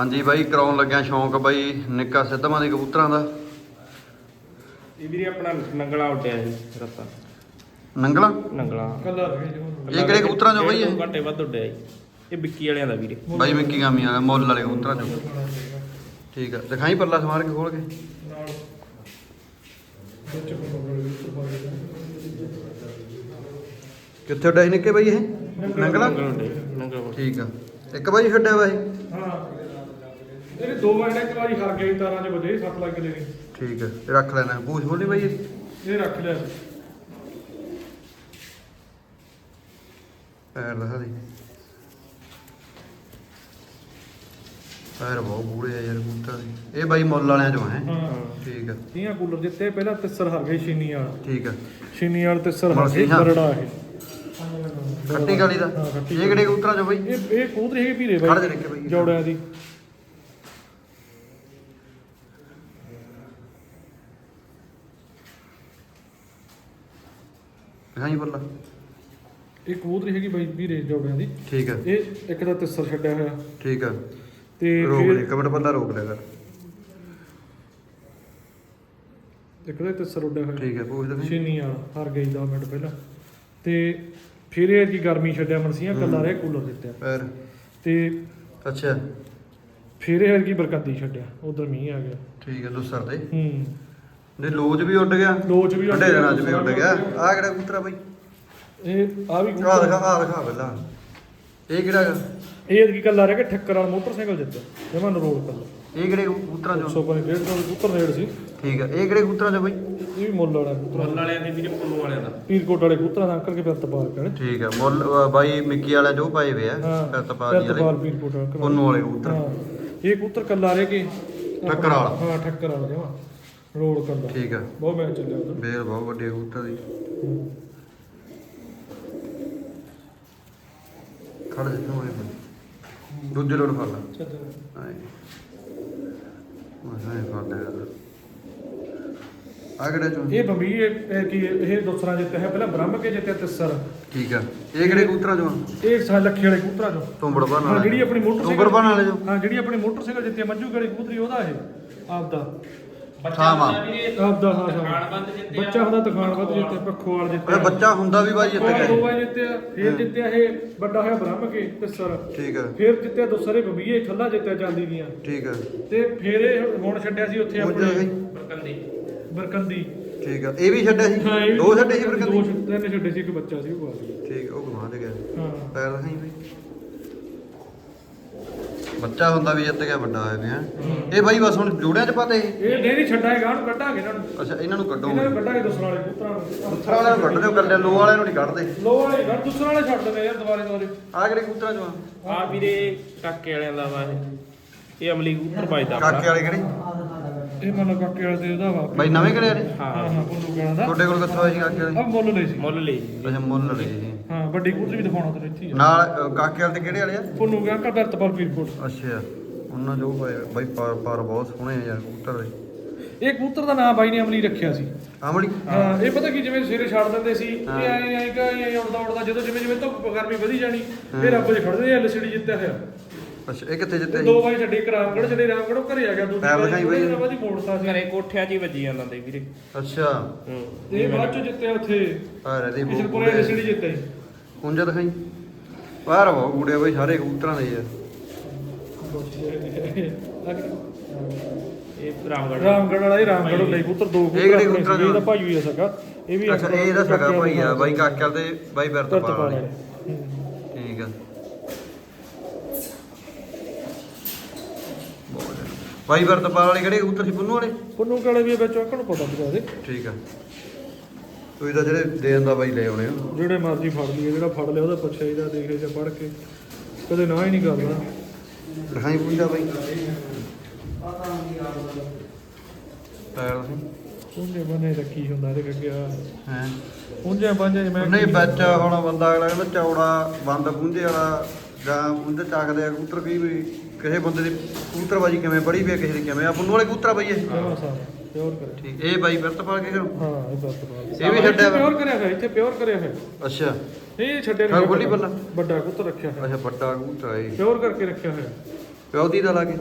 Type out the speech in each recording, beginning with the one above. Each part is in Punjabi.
ਹਾਂਜੀ ਬਾਈ ਕਰਾਉਣ ਲੱਗਿਆ ਸ਼ੌਂਕ ਬਾਈ ਨਿੱਕਾ ਸਿੱਧਵਾਂ ਦੇ ਕਬੂਤਰਾਂ ਦਾ। ਇਹ ਵੀਰੇ ਆਪਣਾ ਨੰਗਲਾ ਉੱਡਿਆ ਜੀ ਰੱਤਾ ਨੰਗਲਾ? ਨੰਗਲਾ। ਇਹ ਕਿਹੜੇ ਕਬੂਤਰਾਂ ਚੋਂ ਬਾਈ ਇਹ? ਘੰਟੇ ਵੱਧ ਉੱਡਿਆ ਜੀ ਇਹ ਵਿੱਕੀ ਵਾਲਿਆਂ ਦਾ ਵੀਰੇ। ਬਾਈ ਮਿੱਕੀ ਗਾਮੀ ਵਾਲਾ ਮੁੱਲ ਵਾਲੇ ਕਬੂਤਰਾਂ ਚੋਂ। ਠੀਕ ਆ ਦਿਖਾਈ ਪੱਲਾ ਸਮਾਰ ਕੇ ਖੋਲ ਕੇ? ਕਿੱਥੇ ਉੱਡਿਆ ਸੀ ਨਿੱਕੇ ਬਾਈ ਇਹ? ਨੰਗਲਾ। ਨੰਗਲਾ? ਉੱਡਿਆ। ਜੀ, ਨੰਗਲਾ ਠੀਕ ਆ। ਇੱਕ ਬਾਈ ਛੱਡਿਆ ਬਾਈ ਹਾਂ। ਇਹਨੇ ਦੋ ਵਾਰ ਇੱਕ ਵਾਰੀ ਹਰ ਗਈ ਤਾਰਾਂ 'ਚ ਵਧੇ ਸੱਤ ਲੱਗ ਨੇ ਠੀਕ ਆ ਇਹ ਰੱਖ ਲੈਣਾ। ਪੂਛ ਬੋਲੀ ਬਾਈ ਇਹ? ਇਹ ਰੱਖ ਲਿਆ। ਪੈਰ ਦਿਖਾ ਦੇ। ਪੈਰ ਬਹੁਤ ਬੂੜੇ ਆ ਯਾਰ ਕਬੂਤਰਾਂ ਦੇ। ਇਹ ਬਾਈ ਮੁੱਲ ਵਾਲਿਆਂ ਚੋਂ ਹੈ। ਹਾਂ। ਠੀਕ ਆ ਤੀਆਂ ਕੂਲਰ ਜਿੱਤੇ ਪਹਿਲਾਂ ਤਿੱਸਰ ਹਰ ਗਏ ਛੀਨੀ ਵਾਲਾ। ਠੀਕ ਆ ਛੀਨੀ ਵਾਲਾ ਤਿੱਸਰ ਹਰ ਗਏ ਮਲਸੀਆਂ। ਬਰੜਾ ਇਹ। ਖੱਟੀ ਗਾਲੀ ਦਾ। ਹਾਂ, ਇਹ ਕਿਹੜੇ ਕਬੂਤਰਾਂ ਚੋਂ ਬਾਈ? ਇਹ ਇਹ ਕੂਦਰੀ ਹੈਗੀ ਵੀਰੇ ਖੜ ਜਾ ਬਾਈ ਨਿੱਕੇ ਬਾਈ। ਜੋੜਿਆਂ ਦੀ। ਹਾਂਜੀ ਬੱਲਾ। ਇਹ ਕੂਦਰੀ ਹੈਗੀ ਬਾਈ ਵੀਰੇ ਜੋੜਿਆਂ ਦੀ। ਠੀਕ ਆ। ਇਹ ਇੱਕ ਦਾ ਤਿੱਸਰ ਛੱਡਿਆ ਹੋਇਆ। ਠੀਕ ਆ। ਤੇ ਰੋਕ ਲੈ ਫਿਰ ਕਮਟ ਬੱਲਾ ਰੋਕ ਲੈ ਕਰ ਇੱਕ ਦਾ ਤਿੱਸਰ ਉੱਡਿਆ ਹੋਇਆ। ਠੀਕ ਆ ਪੁੱਛ ਦੇ ਛੀਨੀ ਵਾਲਾ ਹਰ ਗਈ 10 ਮਿੰਟ ਪਹਿਲਾਂ। ਤੇ ਫਿਰ ਇਹ ਕੀ ਗਰਮੀ ਛੱਡਿਆ ਮਨਸੀਆਂ ਕੱਲਾ ਰਿਹਾ ਕੂਲਰ ਜਿੱਤਿਆ ਪੈਰ ਤੇ ਅੱਛਾ। ਫਿਰ ਇਹ ਕੀ ਬਰਕਤੀ ਛੱਡਿਆ ਉਧਰ ਮੀਂਹ ਆ ਗਿਆ। ਠੀਕ ਆ ਦੁਸਰ ਦੇ ਹੂੰ। ਨੇ ਲੋਜ ਵੀ ਉੱਡ ਗਿਆ। ਲੋਚ ਵੀ ਉੱਡ ਗਿਆ, ਚ ਵੀ ਉੱਡ ਗਿਆ। ਆ ਕਿਹੜਾ ਕਬੂਤਰ ਬਾਈ? ਇਹ ਆ ਵੀ ਆ। ਦਿਖਾ ਆ ਦਿਖਾ ਬੱਲਾ ਇਹ ਕਿਹੜਾ ਹੈਗਾ? ਇਹ ਕੀ ਕੱਲਾ ਰਹਿ ਗਿਆ ਠੱਕਰ ਵਾਲਾ ਮੋਟਰਸਾਈਕਲ ਜਿੱਤਿਆ ਜਮਨ ਰੋਡ ਕੱਲਾ। ਇਹ ਕਿਹੜੇ ਕਬੂਤਰਾਂ ਚੋਂ? 105 150 ਉੱਤਰ ਨੇੜ ਸੀ। ਠੀਕ ਆ। ਇਹ ਕਿਹੜੇ ਕਬੂਤਰਾਂ ਚੋਂ ਬਾਈ? ਇਹ ਵੀ ਮੁੱਲ ਵਾਲਾ ਕਬੂਤਰ ਮੁੱਲ ਵਾਲਿਆਂ ਦੇ ਵੀਰੇ ਪੁੰਨੂ ਵਾਲਿਆਂ ਦਾ। ਪੀਰਕੋਟ ਵਾਲੇ ਕਬੂਤਰਾਂ ਦਾ ਅੰਕਲ ਕੇ ਫਿਰ ਤਪਾਲ ਕਰੇ ਠੀਕ ਆ। ਮੁੱਲ ਅ, ਬਾਈ ਮਿੱਕੀ ਵਾਲਾ ਜੋ ਪਾਏ ਵੇ ਆ। ਹਾਂ ਤਪਾਦੀ ਤਪਾਲ ਵਾਲੇ। ਪੀਰਕੋਟ ਵਾਲਾ। ਉਹਨੂੰ ਵਾਲੇ ਕਬੂਤਰ। ਹਾਂ। ਇਹ ਕਬੂਤਰ ਕੱਲਾ ਰਹਿ ਕੇ। ਠੱਕਰ ਵਾਲਾ। ਹਾਂ ਠੱਕਰ ਵਾਲਾ ਜਮਾ। ਰੋਡ ਕੱਲਾ ਠੀਕ ਆ। ਬਹੁਤ ਮੈਚ ਚੱਲਿਆ ਉਧਰ ਬੇਲ ਬਹੁਤ ਵੱਡੇ ਕਬੂਤਰ ਦੀ ਖੜ ਜਾ ਤੂੰ ਇਹ। ਫੜ। ਦੂਜੇ ਲੋਟ ਫੜ ਲੈ। ਆਏ। ਮੈਂ ਹਾਂ ਫੜ ਲਿਆ। ਆ ਕਿਹੜੇ ਚੋਂ? ਇਹ ਬੰਬੀ ਇਹ ਇਹ ਕੀ ਇਹ ਦੂਸਰਾ ਜਿੱਤਿਆ ਹੈ। ਪਹਿਲਾਂ ਬ੍ਰਹਮ ਕੇ ਜਿੱਤਿਆ ਤਿੱਸਰ ਠੀਕ ਆ। ਇਹ ਕਿਹੜੇ ਕਬੂਤਰਾਂ ਚੋਂ? ਇਹ ਸਾ ਲੱਖੇ ਵਾਲੇ ਕਬੂਤਰਾਂ ਚੋਂ। ਤੁੰਬੜ ਬਣ ਹਾਂ ਵਾਲੇ। ਜਿਹੜੀ ਆਪਣੀ ਮੋਟਰਸਾਈਕਲ ਤੁੰਬੜ ਬਣ ਵਾਲੇ ਜੋ ਹਾਂ ਜਿਹੜੀ ਆਪਣੀ ਮੋਟਰਸਾਈਕਲ ਜਿੱਤੇ ਮੰਜੂ ਗਲੀ ਕਬੂਤਰੀ ਉਹਦਾ ਇਹ ਆਪਦਾ। ਹਾਂ ਵਾ ਆਪਦਾ ਹਾਂ ਹਾਂ। ਬੱਚਾ ਹੁੰਦਾ ਤਖਾਨ ਵੱਧ ਜਿੱਤੇ ਪੱਖੋਵਾਲ ਇਹ ਜਿੱਤੇ। ਬੱਚਾ ਹੁੰਦਾ ਵੀ ਬਾਈ ਇੱਥੇ ਦੋ ਗਏ ਵਾਰ ਜਿੱਤਿਆ ਫਿਰ ਜਿੱਤਿਆ ਇਹ ਵੱਡਾ ਹੋਇਆ ਬ੍ਰਹਮ ਕੇ ਤਿੱਸਰ। ਠੀਕ ਆ। ਫਿਰ ਜਿੱਤਿਆ ਦੂਸਰੇ ਬੰਬੀਏ ਖੱਲਾ ਜਿੱਤਿਆ ਚਾਂਦੀ ਦੀਆਂ। ਠੀਕ ਆ। ਤੇ ਫਿਰ ਇਹ ਹੁਣ ਛੱਡਿਆ ਸੀ ਉੱਥੇ ਉਹ ਆਪਣੇ ਬਰਕੰਦੀ। ਬਰਕੰਦੀ। ਠੀਕ ਆ। ਇਹ ਵੀ ਛੱਡਿਆ ਸੀ? ਹਾਂ ਇਹ ਵੀ ਦੋ ਛੱਡੇ ਸੀ ਫਿਰ ਦੋ ਕਦੇ ਛੱਡੇ ਤਿੰਨ ਛੱਡੇ ਸੀ ਇੱਕ ਬੱਚਾ ਸੀ ਉਹ ਗਵਾ ਲਿਆ ਠੀਕ ਆ, ਉਹ ਘੁਮਾ ਦੇ ਗਿਆ। ਹਾਂ। ਪੈਰ ਦਿਖਾਈ ਬਈ। ਬੱਚਾ ਹੁੰਦਾ ਵੀ ਜਿੱਤ ਗਿਆ ਵੱਡਾ ਹੋਇਆ ਪਿਆ ਇਹ ਬਾਈ ਬਸ ਹੁਣ ਜੋੜਿਆਂ ਚ ਪਾਤੇ ਇਹ? ਇਹ ਨਹੀਂ ਨਹੀਂ ਛੱਡਾਂਗੇ ਨੂੰ ਕੱਢਾਂਗੇ ਇਹਨਾਂ ਨੂੰ। ਅੱਛਾ ਇਹਨਾਂ ਨੂੰ ਕੱਢੋ ਇਹਨਾਂ ਨੂੰ ਕੱਢਾਂਗੇ ਦੂਸਰੇ ਵਾਲੇ ਪੁੱਤਰਾਂ ਨੂੰ ਦੂਸਰਾ ਵਾਲਿਆਂ ਨੂੰ ਕੱਢ ਦਿਓ ਕੱਲੇ ਲੋ ਵਾਲਿਆਂ ਨੂੰ ਨਹੀਂ ਕੱਢਦੇ। ਲੋ ਵਾਲੇ ਕੱਢ ਦੂਸਰੇ ਵਾਲੇ ਛੱਡ ਦਿੰਦੇ ਯਾਰ ਦੁਬਾਰੇ ਦੁਬਾਰੇ। ਆ ਕਿਹੜੇ ਕਬੂਤਰਾਂ ਚੋਂ ਆ? ਆ ਵੀਰੇ ਕਾਕੇ ਵਾਲਿਆਂ ਦਾ ਵਾ ਇਹ। ਇਹ ਅਮਲੀ ਕਬੂਤਰ ਵੱਜਦਾ ਕਾਕੇ ਵਾਲੇ ਕਿਹੜੇ? ਇਹ ਮੰਨ ਕਾਕੇ ਵਾਲੇ ਤੇ ਉਹਦਾ ਵਾ। ਬਾਈ ਨਵੇਂ ਕਿਹੜੇ ਆ ਨੇ ਹਾਂ ਹਾਂ। ਹਾਂ ਪੁੰਨੂ ਕਹਿਣਾ ਦਾ। ਤੁਹਾਡੇ ਕੋਲ ਕਿੱਥੋਂ ਆਏ ਸੀ ਕਾਕੇ ਵਾਲੇ? ਆ ਮੁੱਲ ਲਈ ਸੀ। ਮੁੱਲ ਲਈ ਜੀ ਅੱਛਾ ਮੁੱਲ ਲਏ ਸੀ। ਹਾਂ ਵੱਡੀ ਕਬੂਤਰ ਵੀ ਦਿਖਾਉਣਾ ਤੈਨੂੰ ਇੱਥੇ ਹੀ ਆ। ਨਾਲ ਅ, ਕਾਕੇ ਵਾਲੇ ਤੇ ਕਿਹੜੇ ਵਾਲੇ ਆ? ਪੁੰਨੂ ਕਹਿਣਾ ਕਾ ਦਰਤਪਾਲ ਪੀਰਕੋਟ ਅੱਛਾ ਉਹਨਾਂ ਜੋ ਪਾਏ ਬਾਈ ਪਾਰ ਪਾਰ ਬਹੁਤ ਸੋਹਣੇ ਆ ਯਾਰ ਕਬੂਤਰ ਦੇ ਇਹ ਕਬੂਤਰ ਦਾ ਨਾਮ ਬਾਈ ਨੇ ਅਮਲੀ ਰੱਖਿਆ ਸੀ। ਆਮੜੀ ਹਾਂ ਇਹ ਪਤਾ ਕੀ ਜਿਵੇਂ ਸਵੇਰੇ ਛੱਡ ਦਿੰਦੇ ਸੀ ਇਹ ਐਂ ਐਂ ਕਾ ਐਂ ਉੜਦਾ ਉੜਦਾ ਜਦੋਂ ਜਿਵੇਂ ਜਿਵੇਂ ਧੁੱਪ ਗਰਮੀ ਵਧੀ ਜਾਣੀ ਇਹ ਰੱਬ ਦੇ ਖੜਦੇ ਐਲਸੀਡੀ ਜਿੱਤਿਆ ਹੋਇਆ। ਅੱਛਾ ਇਹ ਕਿੱਥੇ ਜਿੱਤੇ ਦੋ ਵਾਰੀ ਛੱਡੀ ਕਰਾਮਗੜ ਚਲੇ ਰਾਮਗੜ ਉਹ ਘਰੇ ਆ ਗਿਆ ਦੂਜੀ ਪੈਰ ਦਿਖਾਈ ਬਾਈ। ਵਾਰੀ ਬਾਅਦ ਹੀ ਮੋੜਤਾ ਸੀ ਘਰੇ ਕੋਠਿਆਂ 'ਚ ਹੀ ਵੱਜੀ ਜਾਂਦਾ ਤੇ ਵੀਰੇ। ਅੱਛਾ। ਹੂੰ ਇਹ ਬਾਅਦ ਚ ਜਿੱਤਿਆ ਉੱਥੇ। ਆ ਰਹੀ ਕਿਸੇ ਕੋਲੇ ਐਲਸੀਡੀ ਜਿੱਤਿਆ ਸੀ ਕੁੰਜਾ ਦਿਖਾਈ? ਬਾਹਰ ਬਹੁਤ ਗੂੜੇ ਬਈ ਸਾਰੇ ਕਬੂਤਰਾਂ ਦੇ ਯਾਰ ਇਹ ਰਾਮਗੜ੍ਹ। ਰਾਮਗੜ ਵਾਲਾ ਹੀ ਰਾਮਗੜ ਲਈ ਪੁੱਤਰ ਦੋ ਇਹ ਕਿਹੜੇ ਕਬੂਤਰਾਂ ਨਾਲ? ਭਾਈ ਹੋਈ ਆ ਸਕਾ ਇਹ ਵੀ ਅੱਛਾ ਇਹ ਇਹਦਾ ਸਗਾ ਭਾਈ ਆ ਬਾਈ ਕਾਕੇ ਵਾਲੇ ਤੇ ਬਾਈ ਬਿਰਤ ਤਰਤ ਪਾ ਪਾ ਵਾਲੇ ਵਾਲੇ ਠੀਕ ਆ ਬਹੁਤ ਵਧੀਆ। ਬਾਈ ਬਿਰਤ ਪਾ ਵਾਲੇ ਕਿਹੜੇ? ਕਬੂਤਰ ਸੀ ਪੁੰਨੂ ਵਾਲੇ? ਪੁੰਨੂ ਕਾਲੇ ਵੀ ਵਿੱਚ ਆਕਣ ਪਤਾ ਬਤਾ ਦੇ ਠੀਕ ਆ। ਤੁਸੀਂ ਤਾਂ ਜਿਹੜੇ ਦੇ ਦਿੰਦਾ ਬਾਈ ਲੈ ਆਉਣੇ ਹੋ ਜਿਹੜੇ ਮਰਜ਼ੀ ਫੜ ਲਈਏ ਜਿਹੜਾ ਫੜ ਲਿਆ ਉਹਦਾ ਪੁੱਛਿਆ ਇਹਦਾ ਦੇਖ ਜਾਂ ਪੜ ਕੇ। ਕਦੇ ਨਾ ਹੀ ਨਹੀਂ ਕਰਦਾ। ਦਿਖਾਈ ਪੁੰਜਾ ਬਾਈ। ਟਾਇਰ ਸੀ। ਪੁੰਜੇ ਬਨੇ ਕੀ ਹੁੰਦਾ ਇਹਦੇ ਅੱਗੇ ਹੈ? ਪੁੰਜੇ ਬਾਂਝੇ ਜਿਵੇਂ ਨਹੀਂ ਵਿੱਚ ਹੁਣ ਬੰਦਾ ਅਗਲਾ ਕਹਿੰਦਾ ਚੌੜਾ ਬੰਦ ਪੁੰਜੇ ਵਾਲਾ ਜਾਂ ਪੁੰਜੇ ਚੱਕਦੇ ਆ ਕਬੂਤਰ ਕਈ ਵੀ। ਕਿਸੇ ਬੰਦੇ ਦੀ ਕਬੂਤਰਬਾਜੀ ਕਿਵੇਂ ਬੜੀ ਵੀ ਕਿਸੇ ਦੀ ਕਿਵੇਂ ਆ ਪੁੰਨੂ ਵਾਲੇ ਕਬੂਤਰ ਬਾਈ ਇਹ? ਜਮਾ ਸਾਰਾ ਪਿਓਰ ਕਰਿਆ। ਠੀਕ ਇਹ ਬਾਈ ਬਿਰਤ ਪਾ ਕੇ ਕਰੋ ਹਾਂ ਇਹ ਬਸ ਬਾਤ ਇਹ ਵੀ ਛੱਡਿਆ? ਪਿਓਰ ਕਰਿਆ ਹੋਇਆ ਇੱਥੇ ਪਿਓਰ ਕਰਿਆ ਹੋਇਆ। ਅੱਛਾ। ਇਹ ਛੱਡਿਆ ਹਾਂ, ਨਹੀਂ ਖੋਲੀ ਬੱਲਾ। ਵੱਡਾ ਕੁੱਤ ਰੱਖਿਆ ਹੋਇਆ। ਅੱਛਾ ਵੱਡਾ ਕਬੂਤਰ ਇਹ। ਪਿਓਰ ਕਰਕੇ ਰੱਖਿਆ ਹੋਇਆ। ਪਿਓਦੀ ਦਾ ਲਾਗੇ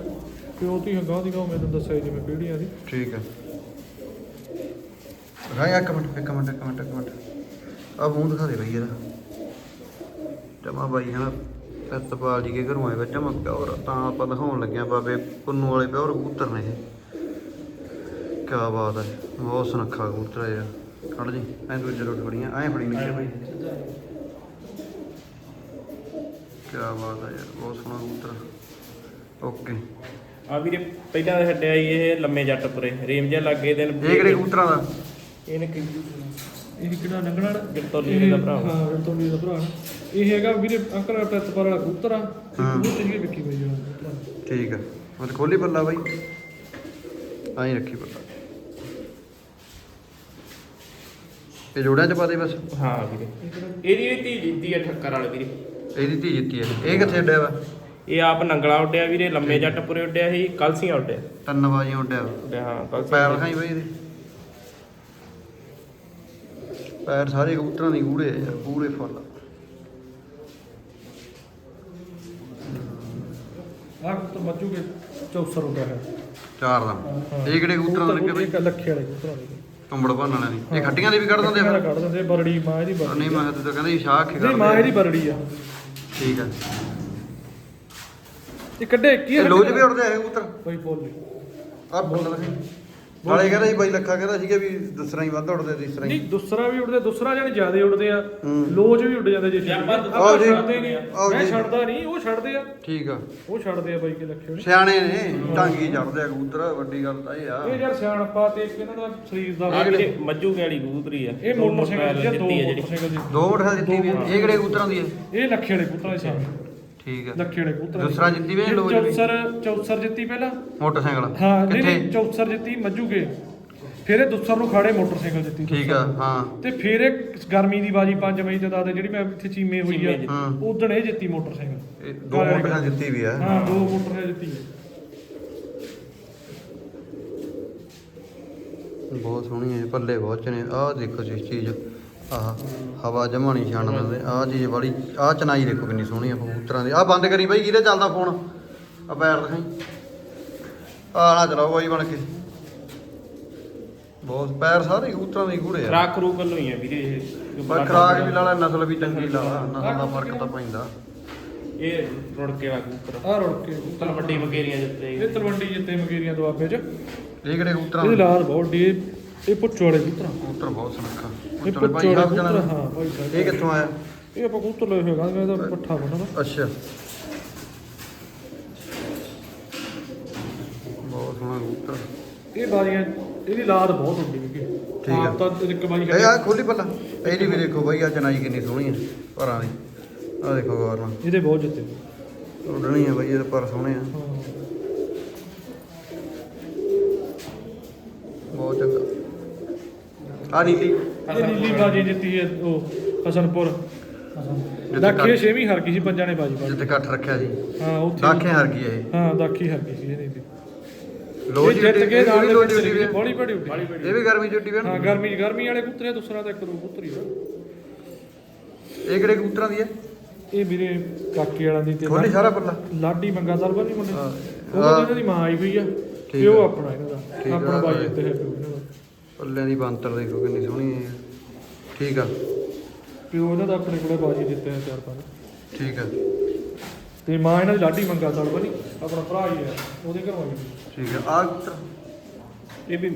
ਪਿਓ ਤੀ ਹੰਗਾਂ ਦੀ ਗਾਉਂ ਮੈਨੂੰ ਦੱਸਿਆ ਜਿਵੇਂ ਪੀੜੀਆਂ ਦੀ। ਠੀਕ ਹੈ ਰਾਈ ਇੱਕ ਮਿੰਟ ਇੱਕ ਮਿੰਟ ਇੱਕ ਮਿੰਟ ਇੱਕ ਮਿੰਟ। ਆ ਮੂੰਹ ਦਿਖਾ ਦੇ ਬਈ ਇਹਦਾ। ਜਮਾ ਬਾਈ ਹਨਾ ਸਤਪਾਲ ਜੀ ਕੇ ਘਰੋਂ ਆਏ ਵਾ ਜਮਾ ਪਿਓਰ ਤਾਂ ਆਪਾਂ ਦਿਖਾਉਣ ਲੱਗਿਆ ਬਾਬੇ ਪੁੰਨੂ ਵਾਲੇ ਪਿਓਰ ਕਬੂਤਰ ਨੇ ਇਹ। ਕੀ ਬਾਤ ਹੈ ਬਹੁਤ ਸੁਨੱਖਾ ਕਬੂਤਰ ਹੈ ਯਾਰ ਖੜ ਜੀ ਐਂ ਦੂਜੇ ਰੋਟ ਫੜੀਆਂ ਐਂ ਫੜੀ ਨਹੀਂ ਬਾਈ ਕੀ ਬਾਤ ਹੈ ਯਾਰ ਬਹੁਤ ਸੋਹਣਾ ਕਬੂਤਰ ਓਕੇ। ਆ ਵੀਰੇ ਪਹਿਲਾਂ ਛੱਡਿਆ ਇਹ ਲੰਮੇ ਜੱਟਪੁਰੇ ਰੇਮ ਜਿਹਾ ਲੱਗੇ ਦਿਨ ਇਹ ਕਿਹੜੇ ਕਬੂਤਰਾਂ ਦਾ? ਇਹਨੇ ਕਿ ਇਹ ਕਿਹੜਾ ਨੰਗਣਾ ਨਾ ਗਿਰਤੋਲੀ ਦਾ ਭਰਾ। ਹਾਂ ਗਿਰਤੋਲੀ ਦਾ ਭਰਾ। ਇਹ ਹੈਗਾ ਵੀਰੇ ਅੰਕਲ ਪ੍ਰਤਪਾਲ ਵਾਲਾ ਕਬੂਤਰ ਆ। ਤੇ ਹਾਂ। ਕਬੂਤਰ ਜਿਹੜੀ ਵਿਕੀ ਆ ਕਬੂਤਰਾਂ ਦੀ। ਠੀਕ ਹੈ ਮਤ ਖੋਲੀ ਪੱਲਾ ਬਾਈ। ਆਈ ਰੱਖੀ ਪੱਲਾ। ਇਹ ਜੋੜਿਆਂ ਚ ਪਾ ਦੇ ਬਸ। ਹਾਂ ਵੀਰੇ। ਇਹਦੀ ਵੀ ਧੀ ਜਿੱਦੀ ਆ ਠੱਕਰ ਵਾਲੀ ਵੀਰੇ। ਇਹਦੀ ਧੀ ਜਿੱਤੀ ਹੈ ਇਹ ਕਿੱਥੇ ਅੱਡਿਆ ਵਾ? ਇਹ ਆਪ ਨੰਗਲਾ ਉੱਡਿਆ ਵੀਰੇ ਲੰਮੇ ਜੱਟਪੁਰੇ ਉੱਡਿਆ ਸੀ ਕਲਸੀਆਂ ਉੱਡਿਆ। ਤਿੰਨ ਬਾਜੀਆਂ ਉੱਡਿਆ। ਹਾਂ ਪੈਰ ਕਲਸੀਆਂ ਦਿਖਾਈ ਬਾਈ ਇਹਦੇ। ਪੈਰ ਸਾਰੇ ਕਬੂਤਰਾਂ ਦੀ ਗੂੜੇ ਆ ਯਾਰ ਪੂਰੇ ਫੁੱਲ। ਆਹ ਕਬੂਤਰ ਮੱਜੂ ਕੇ ਚੌਸਰ ਹੁੰਦਾ ਹੈ। ਚਾਰ ਦਾ। ਇਹ ਕਿਹੜੇ ਕਬੂਤਰਾਂ ਦੇ ਲੱਗੇ ਬਾਈ? ਲੱਖੇ ਵਾਲੇ ਕਬੂਤਰਾਂ ਦੇ। ਕੰਬੜ ਭੰਨ ਵਾਲਿਆਂ ਦੀ। ਇਹ ਖੱਟੀਆਂ ਦੀ ਵੀ ਕੱਢ ਦਿੰਦੇ ਆ ਕੱਢ ਫਿਰ? ਕੱਢ ਦਿੰਦੇ ਬਰੜੀ ਮਾਂ ਇਹਦੀ ਬਰੜੀ ਨਹੀਂ ਮੈਂ ਤੂੰ ਤਾਂ ਕਹਿੰਦਾ ਸ਼ਾਹ ਅੱਖੇ ਨਹੀਂ ਮਾਂ ਇਹਦੀ ਬਰੜੀ ਆ। ਠੀਕ ਹੈ ਇਹ ਕੱਢੇ ਕੀ ਇਹ ਲੋਜ ਵੀ ਉੱਡਦੇ ਆ ਇਹ ਕਬੂਤਰ? ਕੋਈ ਬੋਲ ਨਹੀਂ ਆ ਬੋਲ ਲਗੇ ਨਾਲੇ ਕਹਿੰਦਾ ਸੀ ਬਾਈ ਲੱਖਾ ਕਹਿੰਦਾ ਸੀਗਾ ਵੀ ਦੂਸਰਾ ਹੀ ਵੱਧ ਉੱਡਦੇ ਤੀਸਰਾ ਹੀ। ਨਹੀਂ ਦੂਸਰਾ ਵੀ ਉੱਡਦੇ ਦੂਸਰਾ ਜਾਨੀ ਜ਼ਿਆਦਾ ਉੱਡਦੇ ਆ। ਲੋਜ ਵੀ ਉੱਡ ਜਾਂਦੇ ਜੇ ਜੇ ਆਪਾਂ ਆਪਾਂ ਆਓ ਜੀ, ਛੱਡਦੇ ਨਹੀਂ। ਆਓ ਮੈਂ ਜੀ। ਛੱਡਦਾ ਨਹੀਂ ਉਹ ਛੱਡਦੇ ਆ। ਠੀਕ ਆ। ਉਹ ਛੱਡਦੇ ਆ ਬਾਈ ਕੇ ਲੱਖੇ ਹੋਣੀ ਸਿਆਣੇ ਨੇ ਢਾਂਗੀ ਚੜਦੇ ਆ ਕਬੂਤਰ ਵੱਡੀ ਗੱਲ ਤਾਂ ਇਹ ਆ। ਇਹ ਯਾਰ ਸਿਆਣਪਾ ਤੇ ਇੱਕ ਇਹਨਾਂ ਦਾ ਸਰੀਰ ਦਾ ਆ ਵੀਰੇ ਮੱਜੂ ਵਾਲੀ ਕਬੂਤਰੀ ਆ ਇਹ ਦੋ ਮੋਟਰਸਾਈਕਲ ਮੋਟਰਸਾਈਕਲ ਦੀ ਦੋ ਦਿੱਤੀ ਆ ਜਿਹੜੀ। ਮੋਟਰਸਾਈਕਲ ਦੀ। ਦੋ ਮੋਟਰ ਜਿੱਤੀ ਵੀ ਆ। ਇਹ ਕਿਹੜੇ ਕਬੂਤਰਾਂ ਦੀ ਹੈ ਇਹ ਲੱਖੇ ਵਾਲੇ ਕਬੂਤਰਾਂ ਦੇ ਸਾਹਮਣੇ ਠੀਕ ਆ। ਲੱਖੇ ਵਾਲੇ ਕਬੂਤਰਾਂ ਦੀ। ਦੂਸਰਾ ਜਿੱਤੀ ਵੀ ਇਹ ਲੋਜ ਵੀ ਚੌਸਰ ਚੌਸਰ ਜਿੱਤੀ ਪਹਿਲਾਂ? ਮੋਟਰਸਾਈਕਲ। ਹਾਂ ਨਹੀਂ ਕਿੱਥੇ? ਨਹੀਂ ਚੌਸਰ ਜਿੱਤੀ ਮੱਜੂਗੇ ਫਿਰ ਇਹ ਦੂਸਰ ਨੂੰ ਖਾੜੇ ਮੋਟਰਸਾਈਕਲ ਜਿੱਤੀ ਠੀਕ ਆ ਹਾਂ। ਤੇ ਫਿਰ ਇਹ ਗਰਮੀ ਦੀ ਬਾਜੀ 5 ਮਈ ਤੇ ਦੱਸਦੇ ਜਿਹੜੀ ਮੈਂ ਇੱਥੇ ਚੀਮੇ ਹੋਈ ਆ ਹਾਂ। ਉਦਣ ਇਹ ਜਿੱਤੀ ਮੋਟਰਸਾਈਕਲ। ਇਹ ਦੋ ਮੋਟਰਾਂ ਜਿੱਤੀ ਵੀ ਆ। ਹਾਂ ਦੋ ਮੋਟਰਸਾਈਕਲ ਜਿੱਤੀ ਹੈ ਬਹੁਤ ਸੋਹਣੀ ਹੈ ਪੱਲੇ ਬਹੁਤ ਚਨੇ। ਆਹ ਦੇਖੋ ਜੀ ਚੀਜ਼। ਆਹ ਹਵਾ ਜਮਾ ਨਹੀਂ ਛਾਣ ਦਿੰਦੇ। ਆਹ ਚੀਜ਼ ਬੜੀ ਆਹ ਚਨਾਈ ਦੇਖੋ ਕਿੰਨੀ ਸੋਹਣੀ ਆ ਕਬੂਤਰਾਂ ਦੀ। ਆਹ ਬੰਦ ਕਰੀ ਬਾਈ ਕਿਹਦੇ ਚੱਲਦਾ ਫੋਨ ਆ ਪੈਰ ਦਿਖਾਈ। ਆਹ ਨਾ ਚਲਾਓ ਬਾਈ ਬਣ ਕੇ। ਬਹੁਤ ਪੈਰ ਸਾਰੇ ਕਬੂਤਰਾਂ ਦੇ ਗੂੜੇ ਆ। ਖਰਾਕ ਖਰੂਕ ਵੱਲੋਂ ਹੀ ਆ ਵੀਰੇ ਇਹ। ਪਰ ਖਰਾਕ ਵੀ ਲਾਲਾ ਨਸਲ ਵੀ ਚੰਗੀ ਲਾਲਾ ਨਸਲ ਦਾ ਫ਼ਰਕ ਤਾਂ ਪੈਂਦਾ। ਇਹ ਰੁੜ ਕੇ ਵਾਲਾ ਕਬੂਤਰ। ਆ ਰੁੜ ਕੇ ਤਲ ਵੱਡੀ ਵਗੇਰੀਆਂ ਜਿੱਤੇ। ਇਹ ਤਲਵੰਡੀ ਜਿੱਤੇ ਮਗੇਰੀਆਂ ਦੁਆਬੇ ਚ। ਇਹ ਕਿਹੜੇ ਕਬੂਤਰਾਂ ਇਹਦੀ ਦੇ? ਲਾਲ ਬਹੁਤ ਡੀ ਇਹ ਪੁੱਛੋ ਵਾਲੇ ਕਬੂਤਰ ਕਬੂਤਰ ਬਹੁਤ ਸੁਨੱਖਾ। ਇਹ ਪੁੱਛੋ ਭਾਈ ਵਾਲੇ ਸਾਹਿਬ ਕਬੂਤਰ ਹਾਂ ਭਾਈ ਸਾਹਿਬ। ਇਹ ਕਿੱਥੋਂ ਆਇਆ? ਇਹ ਆਪਾਂ ਕਬੂਤਰ ਲਏ ਹੋਏਗਾ ਇਹਦਾ ਪੱਠਾ ਬੰਨਾ ਦਾ ਅੱਛਾ। ਬਹੁਤ ਸੋਹਣਾ ਕਬੂਤਰ। ਇਹ ਬਾਜ਼ੀਆਂ ਇਹਦੀ ਲਾਦ ਬਹੁਤ ਹੁੰਦੀ ਹੈ ਠੀਕ ਆ। ਆਪ ਤਾਂ ਇੱਕ ਬਾਜੀ ਇਹ ਆ ਖੋਲੀ ਪੱਲਾ ਇਹਦੀ ਵੀ ਦੇਖੋ ਬਾਈ ਆ ਚਨਾਈ ਕਿੰਨੀ ਸੋਹਣੀ ਹੈ ਪਰਾਂ ਦੀ। ਆ ਦੇਖੋ ਗੌਰ ਨਾਲ। ਇਹਦੇ ਬਹੁਤ ਜਿੱਤੇ ਉੱਡਣੀ ਹੈ ਬਾਈ ਇਹਦੇ ਪਰ ਸੋਹਣੇ ਆ। ਹਾਂ। ਬਹੁਤ ਚੰਗਾ। ਆ ਨੀਲੀ। ਇਹ ਨੀਲੀ ਬਾਜੀ ਜਿੱਤੀ ਹੈ ਉਹ ਹਸਨਪੁਰ। ਦਾਖੀ ਛੇਵੀਂ ਹਾਰ ਗਈ ਸੀ ਪੰਜਾਂ ਨੇ ਬਾਜੀ ਬਾਜੀ ਜਿੱਥੇ ਇਕੱਠ ਰੱਖਿਆ ਸੀ ਹਾਂ ਉੱਥੇ ਦਾਖੇ ਹਾਰ ਗਈ ਇਹ। ਹਾਂ ਦਾਖੀ ਹਾਰ ਗਈ ਸੀ ਇਹਨੇ ਦੀ ਲੋ ਜਿੱਤ ਕੇ ਨਾਲ ਦੇ ਜੁੱਟੀ ਵੀ। ਬੋਲੀ ਬੜੀ ਉੱਡੀ। ਇਹ ਵੀ ਗਰਮੀ ਜੁੱਟੀ ਵੀ ਹੈ ਗਰਮੀ ਗਰਮੀ ਵਾਲੇ ਕਬੂਤਰੇ ਦੂਸਰਾ ਤਾਂ ਇੱਕ ਦੋ ਕਬੂਤਰੀ ਆ। ਇਹ ਕਿਹੜੇ ਕਬੂਤਰਾਂ ਦੀ ਹੈ? ਇਹ ਵੀਰੇ ਕਾਕੇ ਵਾਲਾਂ ਦੀ ਤੇ ਖੋਲੀ ਸਾਰਾ ਪੱਲਾ। ਲਾਡੀ ਮੰਗਾ ਦਰਬਾਰ ਨਹੀਂ ਮੁੰਡੇ। ਹਾਂ। ਉਹ ਤਾਂ ਇਹਨਾਂ ਦੀ ਮਾਂ ਆਈ ਹੋਈ ਆ ਤੇ ਉਹ। ਆਪਣਾ ਇਹਨਾਂ ਦਾ ਆਪਣਾ ਬਾਈ। ਇੱਥੇ ਹੈ ਪਿਓ ਇਹਨਾਂ ਦਾ। ਪੱਲਿਆਂ ਦੀ ਬੰਤਰ ਦੇਖੋ ਕਿੰਨੀ ਸੋਹਣੀ ਹੈ ਠੀਕ ਆ। ਪਿਓ ਇਹਨਾਂ ਦਾ ਆਪਣੇ ਕੋਲੇ ਬਾਜੀ ਦਿੱਤੇ ਆ ਚਾਰ ਪੰਜ। ਠੀਕ ਆ। ਤੇ ਮਾਂ ਇਹਨਾਂ ਦੀ ਲਾਡੀ ਮੰਗਾ ਦਰਬਾਰ ਨਹੀਂ ਆਪਣਾ ਭਰਾ ਹੀ ਆ ਉਹਦੇ ਘਰੋਂ ਆਈ। ਠੀਕ ਆ। ਆ ਇਹ ਵੀ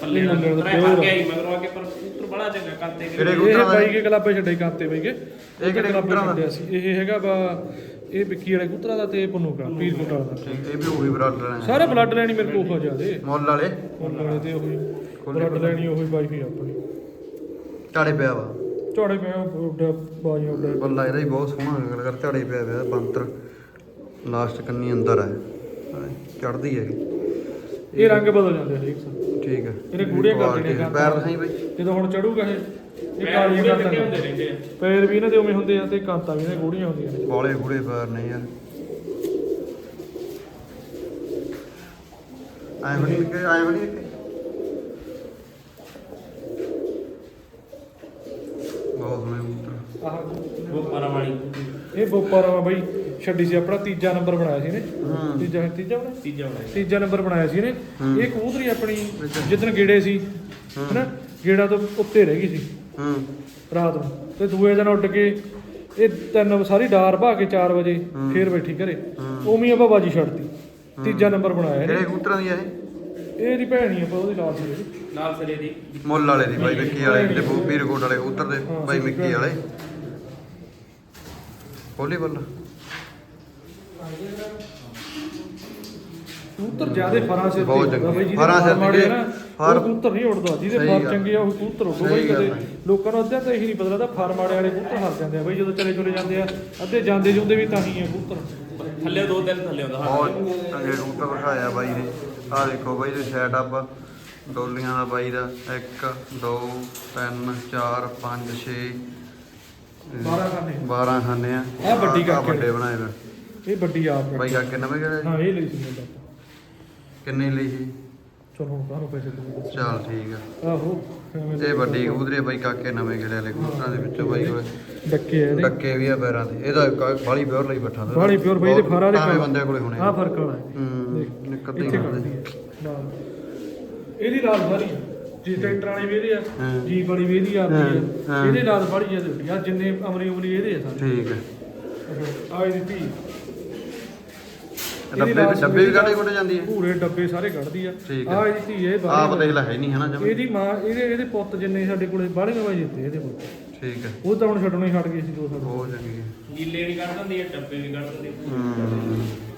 ਪੱਲੇ ਨਾਲ ਪਿਓ ਆ। ਦਾ। ਗਿਆ ਹੀ ਮਗਰੋਂ ਆ ਕੇ ਪਰ ਕਬੂਤਰ ਬੜਾ ਚੰਗਾ ਕਰਤੇ ਕਿਹੜੇ ਇਹ ਕਬੂਤਰਾਂ ਦਾ? ਬਾਈ ਕੇ ਕਲੱਬੇ ਛੱਡੇ ਕਾਂਤੇ ਬਈ ਕੇ। ਇਹ ਕਿਹੜੇ ਕਲੱਬੇ? ਛੱਡਿਆ ਸੀ। ਇਹ ਹੈਗਾ ਵਾ ਇਹ ਵਿੱਕੀ ਵਾਲੇ ਕਬੂਤਰਾਂ ਦਾ ਤੇ ਪੁੰਨੂ ਦਾ ਪੀਰ ਕੋਟਾਲ ਦਾ। ਠੀਕ ਇਹ ਵੀ ਉਹੀ ਬਰਾਦਰ ਹੈ। ਸਾਰੇ ਬਲੱਡ ਲੈਣੀ ਮੇਰੇ ਕੋਲ ਹੋ ਜਾਦੇ ਮੁੱਲ ਵਾਲੇ? ਉਹਨਾਂ ਵਾਲੇ ਤੇ ਉਹੀ। ਬਲੱਡ ਲੈਣੀ ਉਹੀ ਬਾਈ ਵੀ ਆਪਣੀ। ਝਾੜੇ ਪਿਆ ਵਾ। ਝਾੜੇ ਪਿਆ ਉੱਡਾ ਬਾਜੀ ਉੱਡਾ। ਬੱਲਾ ਇਹਦਾ ਹੀ ਬਹੁਤ ਸੋਹਣਾ ਗੱਲ ਕਰ ਝਾੜੇ ਪਿਆ ਪਿਆ ਬੰਤਰ ਲਾਸਟ ਕੰਨੀ ਅੰਦਰ ਹੈ। ਚੜਦੀ ਹੈ ਇਹ ਰੰਗ ਬਦਲ ਜਾਂਦੇ ਹਰੇਕ ਸਾਲ। ਠੀਕ ਹੈ ਇਹਨੇ ਗੂੜੀਆਂ ਕਰ ਦੇਣੀਆਂ ਪੈਰ ਦਿਖਾਈ ਬਾਈ। ਜਦੋਂ ਹੁਣ ਚੜੂਗਾ ਇਹ ਇਹ ਕਾਲੀਆਂ ਕਰ ਦਿੰਦੇ ਰਹਿੰਦੇ ਆ ਪੈਰ ਵੀ ਇਹਨਾਂ ਦੇ ਉਵੇਂ ਹੁੰਦੇ ਆ ਤੇ ਕਾਂਤਾਂ ਵੀ ਇਹਨਾਂ ਗੂੜੀਆਂ ਹੁੰਦੀਆਂ ਨੇ। ਬੋਲੇ ਬੁੜੇ ਪੈਰ ਨੇ ਯਾਰ ਆਏ ਬਣੀ ਕਿ ਆਏ ਬਣੀ ਕਿ ਬਹੁਤ ਸੋਹਣੇ ਕਬੂਤਰ ਆਹ ਉਹ ਪਰਾਂ ਵਾਲੀ ਇਹ ਬੋਪਾਰਾ ਵਾ ਬਾਈ ਛੱਡੀ ਸੀ ਆਪਣਾ ਤੀਜਾ ਨੰਬਰ ਬਣਾਇਆ ਸੀ ਇਹਨੇ। ਹੂੰ। ਤੀਜਾ ਤੀਜਾ ਬਣਾਇਆ? ਤੀਜਾ ਬਣਾਇਆ ਤੀਜਾ ਨੰਬਰ ਬਣਾਇਆ ਸੀ ਇਹਨੇ। ਹੂੰ। ਇਹ ਕਬੂਤਰੀ ਆਪਣੀ ਜਿੱਦਣ ਗੇੜੇ ਸੀ ਹਨਾ ਗੇੜਾ ਤੋਂ ਉੱਤੇ ਰਹਿ ਗਈ ਸੀ। ਹੂੰ। ਰਾਤ ਨੂੰ। ਤੇ ਦੂਏ ਦਿਨ ਉੱਡ ਕੇ ਇਹ ਤਿੰਨ ਸਾਰੀ ਡਾਰ ਭਾ ਕੇ 4 ਵਜੇ ਫੇਰ ਬੈਠੀ ਘਰੇ। ਉਵੇਂ ਹੀ ਆਪਾਂ ਬਾਜੀ ਛੱਡਤੀ। ਤੀਜਾ ਨੰਬਰ ਬਣਾਇਆ ਕਿਹੜੇ ਇਹਨੇ ਕਬੂਤਰਾਂ ਦੀ ਆ ਇਹ? ਇਹ ਦੀ ਭੈਣ ਹੀ ਆਪਾਂ ਉਹਦੀ ਲਾਲ ਸੀ ਇਹਦੀ। ਨਾਲ ਸਰੇ ਦੀ ਮੁੱਲ ਵਾਲੇ ਦੀ ਬਾਈ ਵਿੱਕੀ ਵਾਲੇ ਤੇ ਬੋਬੀ ਰਿਕਾਰਡ ਵਾਲੇ ਕਬੂਤਰ ਦੇ ਹਾਂ, ਬਾਈ ਸਹੀ ਮਿੱਕੀ ਵਾਲੇ ਬੋਲੀ ਬੱਲ ਕਬੂਤਰ ਜਿਆਦੇ ਫਰਾਂ ਸਿਰ ਬਹੁਤ ਤੇ ਚੰਗੇ। ਫਰਾਂ ਸਿਰ ਫਰ ਆ ਨਾ ਫਰ- ਉਹ ਕਬੂਤਰ ਨਹੀਂ ਉੜਦਾ ਜਿਹਦੇ ਸਹੀ ਫਰ ਗੱਲ। ਚੰਗੇ ਆ ਉਹ ਕਬੂਤਰ ਉੱਡੂ ਸਹੀ ਬਈ ਗੱਲ ਕਦੇ ਹੈ। ਲੋਕਾਂ ਨੂੰ ਅੱਧਿਆਂ ਤਾਂ ਇਹੀ ਨਹੀਂ ਪਤਾ ਲੱਗਦਾ ਫਰ ਮਾੜੇ ਵਾਲੇ ਕਬੂਤਰ ਹਰ ਜਾਂਦੇ ਆ ਬਈ ਜਦੋਂ ਚਲੇ ਚਲੇ ਜਾਂਦੇ ਆ ਅੱਧੇ ਜਾਂਦੇ ਜੁੰਦੇ ਵੀ ਤਾਂ ਹੀ ਆ ਕਬੂਤਰ ਥੱਲੇ ਦੋ ਤਿੰਨ ਥੱਲੇ ਹੁੰਦਾ ਬਹੁਤ ਚੰਗੇ ਕਬੂਤਰ ਵਿਖਾਇਆ ਬਾਈ ਨੇ ਆਹ ਦੇਖੋ ਬਾਈ ਦੇ ਸੈਟ ਅਪ ਡੋਲੀਆਂ ਦਾ ਬਾਈ ਦਾ। 1 2 3 4 5 6 12 ਖਾਨੇ। 12 ਖਾਨੇ ਆ। ਆਹ ਵੱਡੀ ਕਾਕੇ। ਵੱਡੇ ਬਣਾਏ ਵੇ ਇਹ ਵੱਡੀ ਆਪ ਬਾਈ ਕਾਕੇ। ਨਵੇਂ ਕਿਹੜੇ? ਹਾਂ ਇਹ ਲਈ ਸੀ ਮੈਂ ਕਿੰਨੇ ਲਈ ਸੀ? ਚਲੋ ਹੁਣ ਕਾਹਨੂੰ ਪੈਸੇ ਦੂੰਗਾ ਚੱਲ ਠੀਕ ਆ। ਆਹੋ ਇਹ ਵੱਡੀ ਆ ਬਾਈ ਕਾਕੇ ਨਵੇਂ ਕਿਹੜੇ ਵਾਲੇ ਕਬੂਤਰਾਂ ਦੇ ਵਿੱਚੋਂ ਬਾਈ ਕੋਲ। ਡੱਕੇ ਆ ਡੱਕੇ ਵੀ ਆ ਪੈਰਾਂ ਤੇ। ਇਹਦਾ ਬਾਲੀ ਪਿਓਰ ਲਈ ਬੈਠਾ। ਬਾਹਲੀ pure ਬਈ ਫਰਾਂ ਦੇ ਕੋਲੇ ਹੋਣੇ ਫ਼ਰਕ ਵਾਲਾ ਹੈ ਹੂੰ ਨਿਕਲਦੇ ਇੱਥੇ ਹੀ ਕੱਢਦੀ ਫਿਰਦੇ। ਹੈ। ਨਾਲ ਇਹਦੀ ਲਾਲ ਸਾਰੀ ਜੀ ਟਰੈਕਟਰ ਵਾਲੀ ਵੀ ਇਹਦੀ ਆ ਹਾਂ। ਜੀਪ ਵਾਲੀ ਵੀ ਇਹਦੀ ਆਦੀ ਹਾਂ, ਆ। ਹਾਂ। ਇਹਦੇ ਨਾਲ ਬੜੀ ਆ ਦਿੱਤੀ ਆ ਜਿੰਨੇ ਅਮਰੀ ਉਮਰੀ ਇਹਦੇ ਆ ਸਾਰੇ। ਠੀਕ ਹੈ ਆ ਇਹਦੀ ਧੀ। ਡੱਬੇ ਵੀ ਡੱਬੇ ਵੀ ਕਾੜੇ ਕੋਟੇ ਜਾਂਦੀ ਹੈ ਪੂਰੇ ਡੱਬੇ ਸਾਰੇ ਕੱਢਦੀ ਆ। ਠੀਕ ਹੈ। ਆ ਇਹਦੀ ਧੀ ਇਹ ਆਪ ਬਾਹਰ ਦੇਖ ਲੈ ਹੈ ਨਹੀਂ ਹਨਾ ਜਮ। ਇਹਦੀ ਮਾਂ ਇਹਦੇ ਇਹਦੇ ਪੁੱਤ ਜਿੰਨੇ ਸਾਡੇ ਕੋਲੇ ਬਾਹਲੇ ਨਵਾਂ ਜਿੱਤੇ ਇਹਦੇ ਕੋਲ ਠੀਕ ਹੈ ਉਹ ਤਾਂ ਹੁਣ ਛੱਡਣੋਂ ਹੀ ਹਟ ਗਏ ਸੀ ਦੋ ਸਾਲ। ਬਹੁਤ ਚੰਗੀ ਹੈ ਗੀਲੇ ਵੀ ਕੱਢ ਦਿੰਦੀ ਹੈ ਟੱਪੇ ਵੀ ਕੱਢ ਦਿੰਦੀ ਹੈ। ਹੂੰ।